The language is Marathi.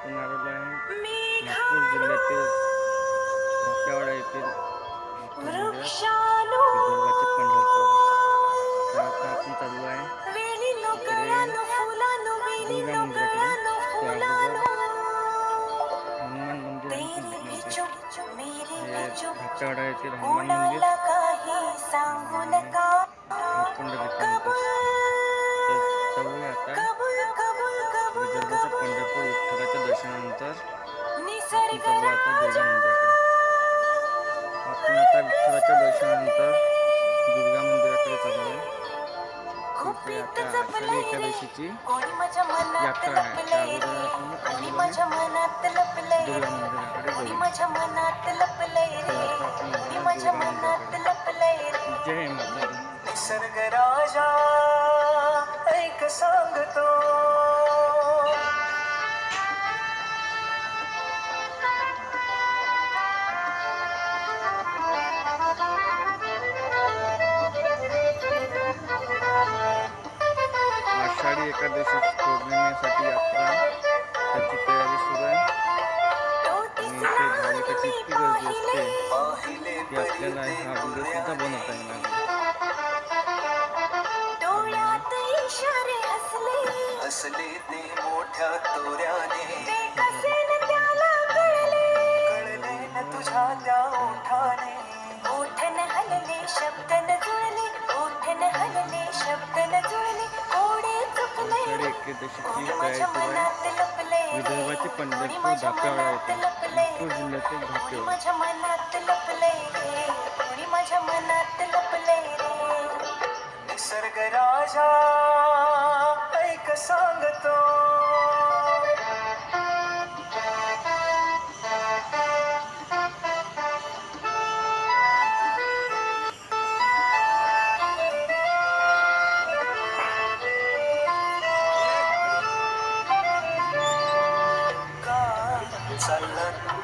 आपण आलेलो आहे नागपूर जिल्ह्यातील धापेवाडा येथील विदर्भाचे पंढरपूर. तर आता आपण चाललो आहे. दुर्गा मंदिराकडे. हनुमान मंदिर येथील हनुमान मंदिर. मंदिराकडे आपण आता विठ्ठलाच्या दर्शनानंतर दुर्गा मंदिराकडे चाललो आहे आता आषाढी एकादशीची यात्रा आहे. आपण दुर्गा मंदिराकडे जय माता. एकादशी पौर्णिमेसाठी यात्रा त्याची तयारी सुरू आहे. आणि इथे भाविकाची इतकी गर्दी असते पाहिले की आपल्याला हा व्हिडिओ सुद्धा बनवता येणार नाही. ते मोठ्या तोऱ्याने. धापेवाडा माझ्या मनात लपले कोणी माझ्या मनात लपले निसर्ग राजा ऐकसा Salud.